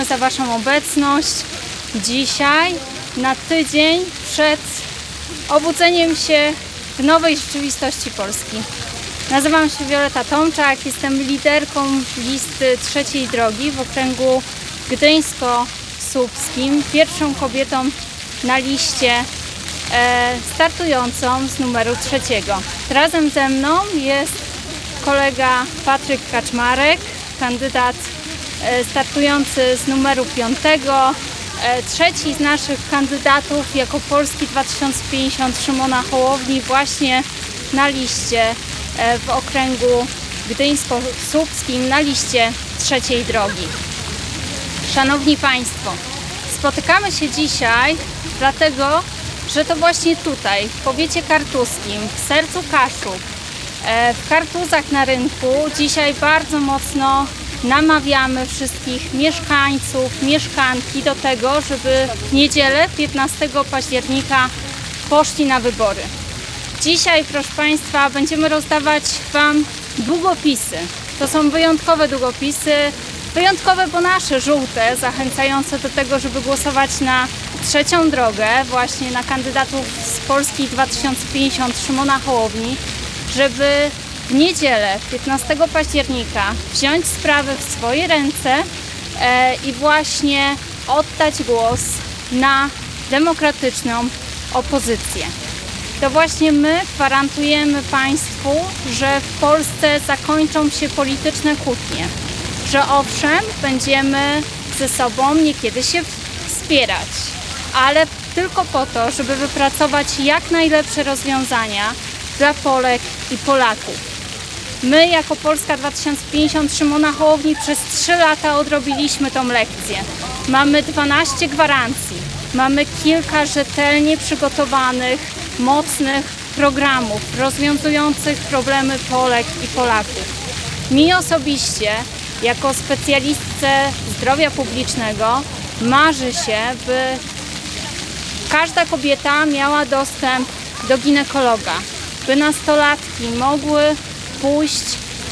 dziękujemy za Waszą obecność dzisiaj, na tydzień przed obudzeniem się w nowej rzeczywistości Polski. Nazywam się Wioleta Tomczak, jestem liderką listy trzeciej drogi w okręgu gdyńsko-słupskim, pierwszą kobietą na liście e, startującą z numeru trzeciego. Razem ze mną jest kolega Patryk Kaczmarek, kandydat startujący z numeru piątego. E, Trzeci z naszych kandydatów jako Polski 2050 Szymona Hołowni właśnie na liście e, w okręgu gdyńsko-słupskim na liście trzeciej drogi. Szanowni Państwo, spotykamy się dzisiaj dlatego, że to właśnie tutaj, w powiecie kartuskim, w sercu Kaszub, e, w kartuzach na rynku, dzisiaj bardzo mocno namawiamy wszystkich mieszkańców, mieszkanki do tego, żeby w niedzielę 15 października poszli na wybory. Dzisiaj, proszę Państwa, będziemy rozdawać Wam długopisy. To są wyjątkowe długopisy, wyjątkowe, bo nasze żółte, zachęcające do tego, żeby głosować na trzecią drogę, właśnie na kandydatów z Polski 2050 Szymona Hołowni, żeby w niedzielę 15 października wziąć sprawę w swoje ręce e, i właśnie oddać głos na demokratyczną opozycję. To właśnie my gwarantujemy Państwu, że w Polsce zakończą się polityczne kłótnie, że owszem, będziemy ze sobą niekiedy się wspierać, ale tylko po to, żeby wypracować jak najlepsze rozwiązania dla Polek i Polaków. My jako Polska 2050 Szymona Hołowni przez 3 lata odrobiliśmy tą lekcję. Mamy 12 gwarancji, mamy kilka rzetelnie przygotowanych, mocnych programów rozwiązujących problemy Polek i Polaków. Mi osobiście, jako specjalistce zdrowia publicznego, marzy się, by każda kobieta miała dostęp do ginekologa, by nastolatki mogły pójść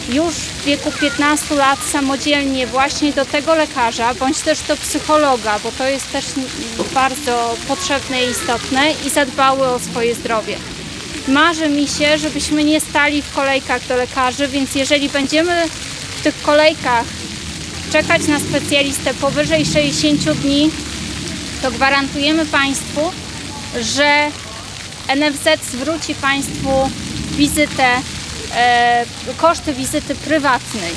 już w wieku 15 lat samodzielnie właśnie do tego lekarza, bądź też do psychologa, bo to jest też bardzo potrzebne i istotne i zadbały o swoje zdrowie. Marzy mi się, żebyśmy nie stali w kolejkach do lekarzy, więc jeżeli będziemy w tych kolejkach czekać na specjalistę powyżej 60 dni, to gwarantujemy Państwu, że NFZ zwróci Państwu wizytę, e, koszty wizyty prywatnej.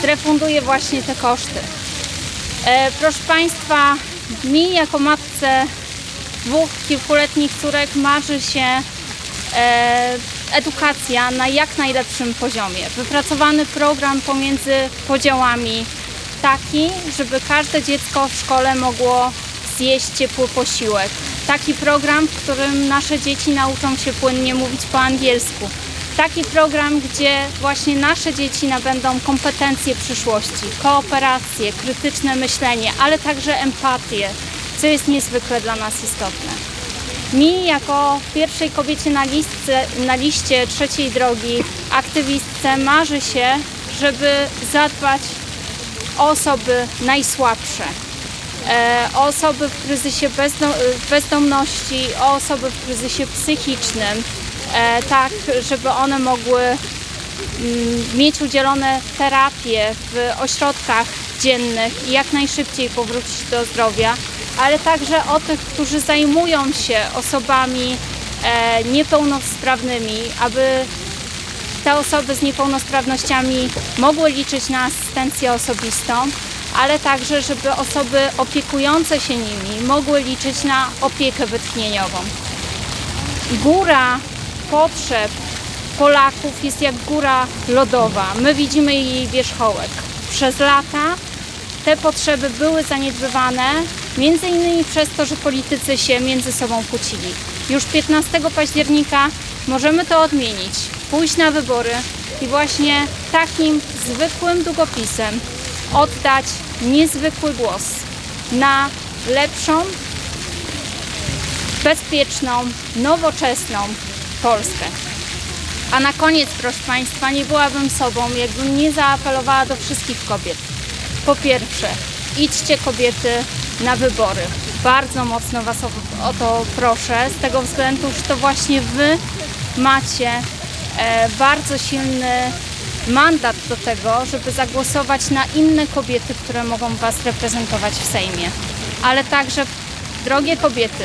Zrefunduje właśnie te koszty. E, proszę Państwa, mi jako matce dwóch kilkuletnich córek marzy się e, edukacja na jak najlepszym poziomie. Wypracowany program pomiędzy podziałami taki, żeby każde dziecko w szkole mogło zjeść ciepły posiłek. Taki program, w którym nasze dzieci nauczą się płynnie mówić po angielsku. Taki program, gdzie właśnie nasze dzieci nabędą kompetencje przyszłości, kooperację, krytyczne myślenie, ale także empatię, co jest niezwykle dla nas istotne. Mi, jako pierwszej kobiecie na, na liście trzeciej drogi, aktywistce, marzy się, żeby zadbać o osoby najsłabsze, e, o osoby w kryzysie bezdo- bezdomności, o osoby w kryzysie psychicznym, tak żeby one mogły mm, mieć udzielone terapie w ośrodkach dziennych i jak najszybciej powrócić do zdrowia, ale także o tych, którzy zajmują się osobami e, niepełnosprawnymi, aby te osoby z niepełnosprawnościami mogły liczyć na asystencję osobistą, ale także, żeby osoby opiekujące się nimi mogły liczyć na opiekę wytchnieniową. Góra potrzeb Polaków jest jak góra lodowa. My widzimy jej wierzchołek. Przez lata te potrzeby były zaniedbywane, między innymi przez to, że politycy się między sobą kłócili. Już 15 października możemy to odmienić, pójść na wybory i właśnie takim zwykłym długopisem oddać niezwykły głos na lepszą, bezpieczną, nowoczesną Polskę. A na koniec, proszę Państwa, nie byłabym sobą, jakbym nie zaapelowała do wszystkich kobiet. Po pierwsze, idźcie kobiety na wybory. Bardzo mocno Was o, o to proszę, z tego względu, że to właśnie Wy macie e, bardzo silny mandat do tego, żeby zagłosować na inne kobiety, które mogą Was reprezentować w Sejmie. Ale także, drogie kobiety,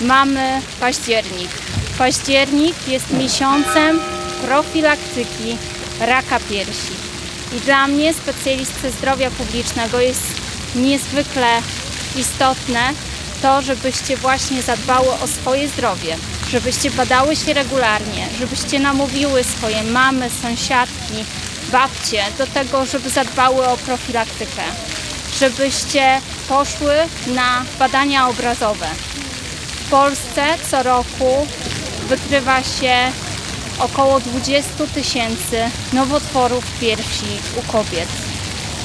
mamy październik. Październik jest miesiącem profilaktyki raka piersi. I dla mnie, specjalisty zdrowia publicznego, jest niezwykle istotne to, żebyście właśnie zadbały o swoje zdrowie, żebyście badały się regularnie, żebyście namówiły swoje mamy, sąsiadki, babcie do tego, żeby zadbały o profilaktykę, żebyście poszły na badania obrazowe. W Polsce co roku wykrywa się około 20 tysięcy nowotworów piersi u kobiet.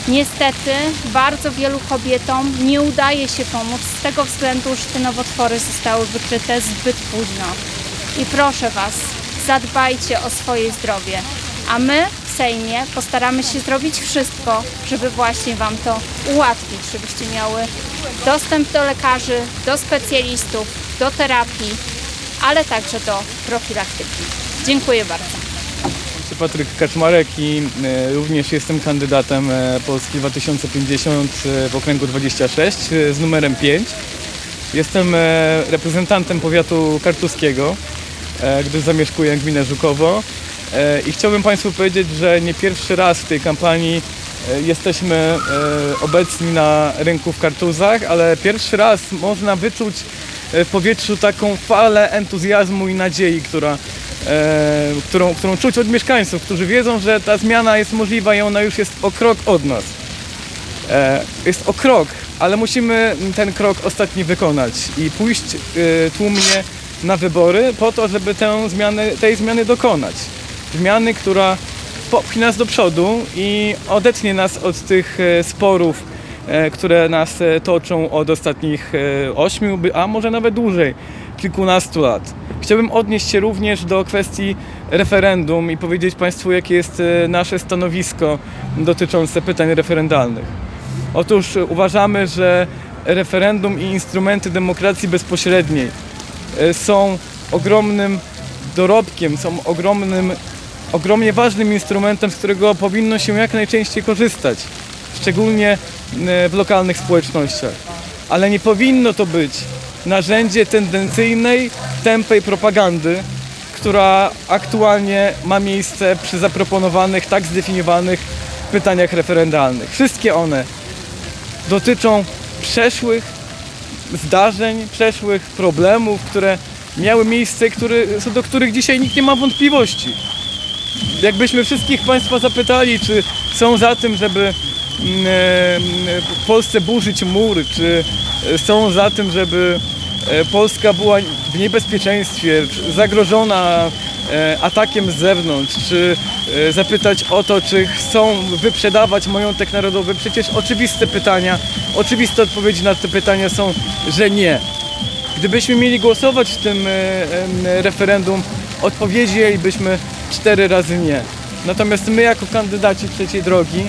Niestety bardzo wielu kobietom nie udaje się pomóc z tego względu, że te nowotwory zostały wykryte zbyt późno. I proszę Was, zadbajcie o swoje zdrowie. A my w Sejmie postaramy się zrobić wszystko, żeby właśnie Wam to ułatwić, żebyście miały dostęp do lekarzy, do specjalistów, do terapii, ale także do profilaktyki. Dziękuję bardzo. Patryk Kaczmarek i e, również jestem kandydatem e, Polski 2050 e, w okręgu 26 e, z numerem 5. Jestem reprezentantem powiatu kartuskiego, gdyż zamieszkuję gminę Żukowo i chciałbym Państwu powiedzieć, że nie pierwszy raz w tej kampanii jesteśmy obecni na rynku w Kartuzach, ale pierwszy raz można wyczuć w powietrzu taką falę entuzjazmu i nadziei, która e, którą, którą czuć od mieszkańców, którzy wiedzą, że ta zmiana jest możliwa i ona już jest o krok od nas. E, jest o krok, ale musimy ten krok ostatni wykonać i pójść e, tłumnie na wybory po to, żeby tę zmianę, tej zmiany dokonać. Zmiany, która popchnie nas do przodu i odetnie nas od tych e, sporów, e, które nas e, toczą od ostatnich e, ośmiu, a może nawet dłużej, kilkunastu lat. Chciałbym odnieść się również do kwestii referendum i powiedzieć Państwu, jakie jest e, nasze stanowisko dotyczące pytań referendalnych. Otóż e, uważamy, że referendum i instrumenty demokracji bezpośredniej e, są ogromnym dorobkiem, są ogromnym, ogromnie ważnym instrumentem, z którego powinno się jak najczęściej korzystać, szczególnie e, w lokalnych społecznościach. Ale nie powinno to być narzędzie tendencyjnej, tępej propagandy, która aktualnie ma miejsce przy zaproponowanych, tak zdefiniowanych pytaniach referendalnych. Wszystkie one dotyczą przeszłych zdarzeń, przeszłych problemów, które miały miejsce, które, co do których dzisiaj nikt nie ma wątpliwości. Jakbyśmy wszystkich Państwa zapytali, czy są za tym, żeby e, w Polsce burzyć mury, czy e, są za tym, żeby e, Polska była w niebezpieczeństwie, zagrożona e, atakiem z zewnątrz, czy e, zapytać o to, czy chcą wyprzedawać majątek narodowy. Przecież oczywiste pytania, oczywiste odpowiedzi na te pytania są, że nie. Gdybyśmy mieli głosować w tym e, referendum, odpowiedzielibyśmy cztery razy nie. Natomiast my jako kandydaci trzeciej drogi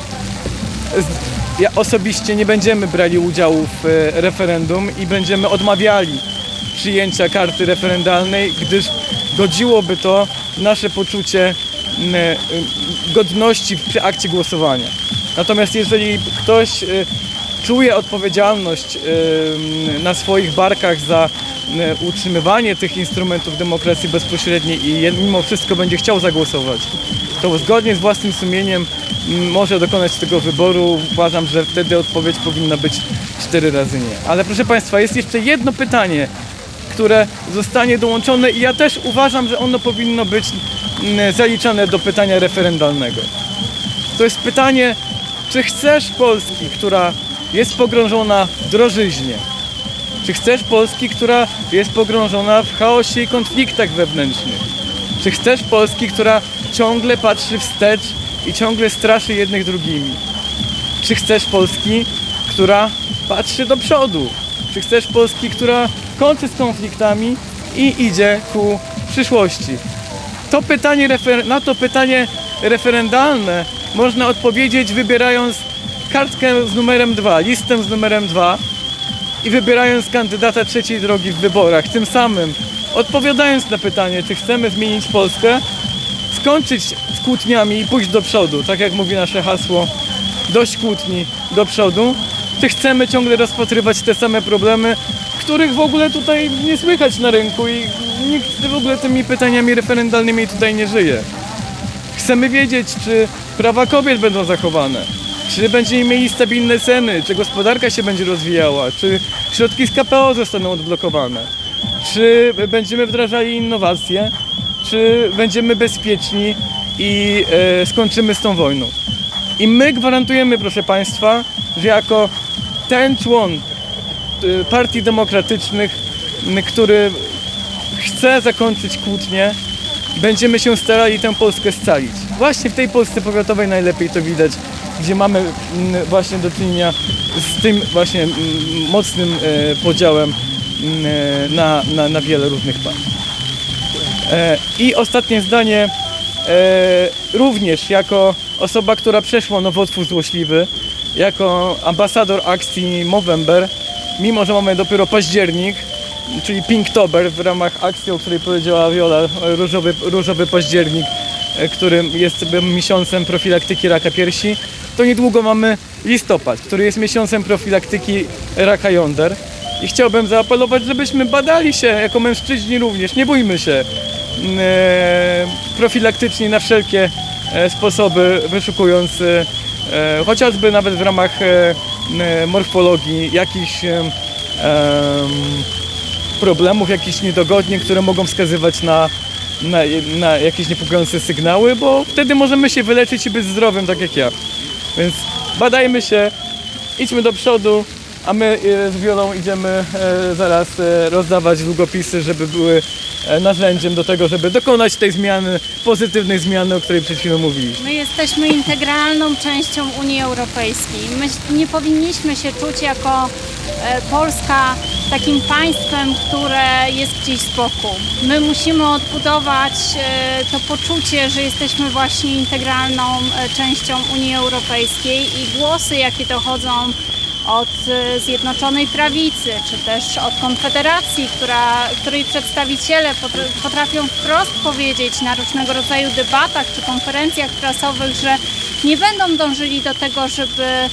ja osobiście nie będziemy brali udziału w e, referendum i będziemy odmawiali przyjęcia karty referendalnej, gdyż godziłoby to nasze poczucie e, godności przy akcie głosowania. Natomiast jeżeli ktoś e, czuje odpowiedzialność na swoich barkach za utrzymywanie tych instrumentów demokracji bezpośredniej i mimo wszystko będzie chciał zagłosować, to zgodnie z własnym sumieniem może dokonać tego wyboru. Uważam, że wtedy odpowiedź powinna być cztery razy nie. Ale proszę Państwa, jest jeszcze jedno pytanie, które zostanie dołączone i ja też uważam, że ono powinno być mm, zaliczane do pytania referendalnego. To jest pytanie, czy chcesz Polski, która jest pogrążona w drożyźnie? Czy chcesz Polski, która jest pogrążona w chaosie i konfliktach wewnętrznych? Czy chcesz Polski, która ciągle patrzy wstecz i ciągle straszy jednych drugimi? Czy chcesz Polski, która patrzy do przodu? Czy chcesz Polski, która kończy z konfliktami i idzie ku przyszłości? To pytanie na to pytanie referendalne można odpowiedzieć wybierając kartkę z numerem 2, listę z numerem 2 i wybierając kandydata trzeciej drogi w wyborach, tym samym odpowiadając na pytanie, czy chcemy zmienić Polskę, skończyć z kłótniami i pójść do przodu, tak jak mówi nasze hasło, dość kłótni do przodu, czy chcemy ciągle rozpatrywać te same problemy, których w ogóle tutaj nie słychać na rynku i nikt w ogóle tymi pytaniami referendalnymi tutaj nie żyje. Chcemy wiedzieć, czy prawa kobiet będą zachowane, czy będziemy mieli stabilne ceny, czy gospodarka się będzie rozwijała, czy środki z KPO zostaną odblokowane, czy będziemy wdrażali innowacje, czy będziemy bezpieczni i e, skończymy z tą wojną. I my gwarantujemy, proszę Państwa, że jako ten człon e, partii demokratycznych, który chce zakończyć kłótnię, będziemy się starali tę Polskę scalić. Właśnie w tej Polsce powiatowej najlepiej to widać, gdzie mamy właśnie do czynienia z tym właśnie mocnym e, podziałem e, na, na, na wiele różnych partii. E, I ostatnie zdanie, e, również jako osoba, która przeszła nowotwór złośliwy, jako ambasador akcji Movember, mimo że mamy dopiero październik, czyli Pinktober w ramach akcji, o której powiedziała Viola, różowy, różowy październik, e, którym jest miesiącem profilaktyki raka piersi, to niedługo mamy listopad, który jest miesiącem profilaktyki raka jąder. I chciałbym zaapelować, żebyśmy badali się jako mężczyźni również, nie bójmy się profilaktycznie na wszelkie e, sposoby, wyszukując e, e, chociażby nawet w ramach e, morfologii jakichś em, em, problemów, jakichś niedogodnień, które mogą wskazywać na, na, na jakieś niepokojące sygnały, bo wtedy możemy się wyleczyć i być zdrowym, tak jak ja. Więc badajmy się, idźmy do przodu, a my e, z Wiolą idziemy e, zaraz e, rozdawać długopisy, żeby były e, narzędziem do tego, żeby dokonać tej zmiany, pozytywnej zmiany, o której przed chwilą mówiliśmy. My jesteśmy integralną częścią Unii Europejskiej. My nie powinniśmy się czuć jako e, Polska takim państwem, które jest gdzieś z boku. My musimy odbudować e, to poczucie, że jesteśmy właśnie integralną e, częścią Unii Europejskiej i głosy, jakie dochodzą od e, Zjednoczonej Prawicy, czy też od Konfederacji, która, której przedstawiciele potr- potrafią wprost powiedzieć na różnego rodzaju debatach czy konferencjach prasowych, że nie będą dążyli do tego, żeby e,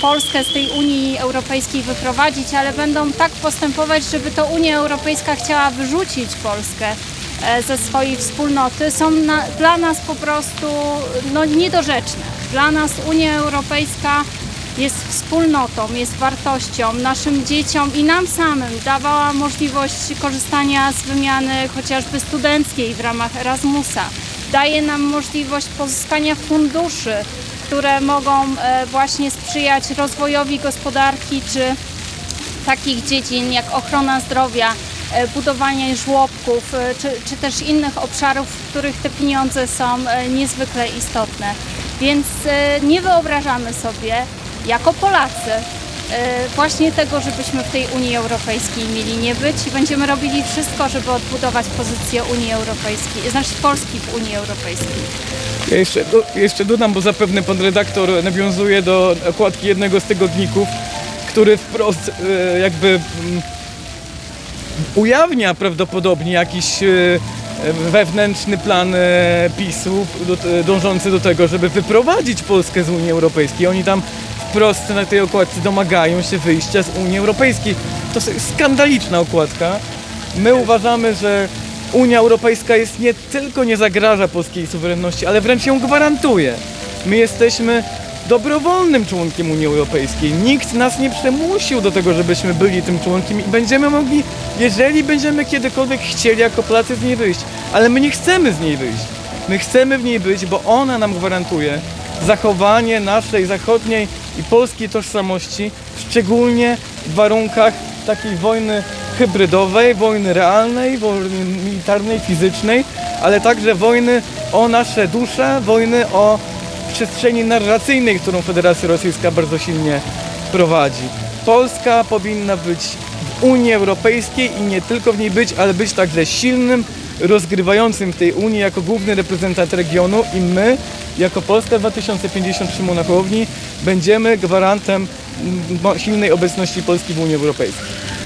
Polskę z tej Unii Europejskiej wyprowadzić, ale będą tak postępować, żeby to Unia Europejska chciała wyrzucić Polskę e, ze swojej wspólnoty, są na, dla nas po prostu no, niedorzeczne. Dla nas Unia Europejska jest wspólnotą, jest wartością, naszym dzieciom i nam samym dawała możliwość korzystania z wymiany chociażby studenckiej w ramach Erasmusa. Daje nam możliwość pozyskania funduszy, które mogą e, właśnie sprzyjać rozwojowi gospodarki czy takich dziedzin jak ochrona zdrowia, e, budowanie żłobków, e, czy, czy też innych obszarów, w których te pieniądze są niezwykle istotne. Więc nie wyobrażamy sobie jako Polacy e, właśnie tego, żebyśmy w tej Unii Europejskiej mieli nie być i będziemy robili wszystko, żeby odbudować pozycję Unii Europejskiej, znaczy Polski w Unii Europejskiej. Ja jeszcze, do, jeszcze dodam, bo zapewne pan redaktor nawiązuje do okładki jednego z tygodników, który wprost e, jakby mm, ujawnia prawdopodobnie jakiś e, wewnętrzny plan PiSu dążący do tego, żeby wyprowadzić Polskę z Unii Europejskiej. Oni tam wprost na tej okładce domagają się wyjścia z Unii Europejskiej. To jest skandaliczna okładka. My uważamy, że Unia Europejska jest nie tylko nie zagraża polskiej suwerenności, ale wręcz ją gwarantuje. My jesteśmy dobrowolnym członkiem Unii Europejskiej. Nikt nas nie przymusił do tego, żebyśmy byli tym członkiem i będziemy mogli, jeżeli będziemy kiedykolwiek chcieli jako Polacy z niej wyjść. Ale my nie chcemy z niej wyjść. My chcemy w niej być, bo ona nam gwarantuje zachowanie naszej zachodniej i polskiej tożsamości, szczególnie w warunkach takiej wojny hybrydowej, wojny realnej, wojny militarnej, fizycznej, ale także wojny o nasze dusze, wojny o przestrzeni narracyjnej, którą Federacja Rosyjska bardzo silnie prowadzi. Polska powinna być w Unii Europejskiej i nie tylko w niej być, ale być także silnym, rozgrywającym w tej Unii jako główny reprezentant regionu i my, jako Polska 2050 Szymona Hołowni, będziemy gwarantem silnej obecności Polski w Unii Europejskiej.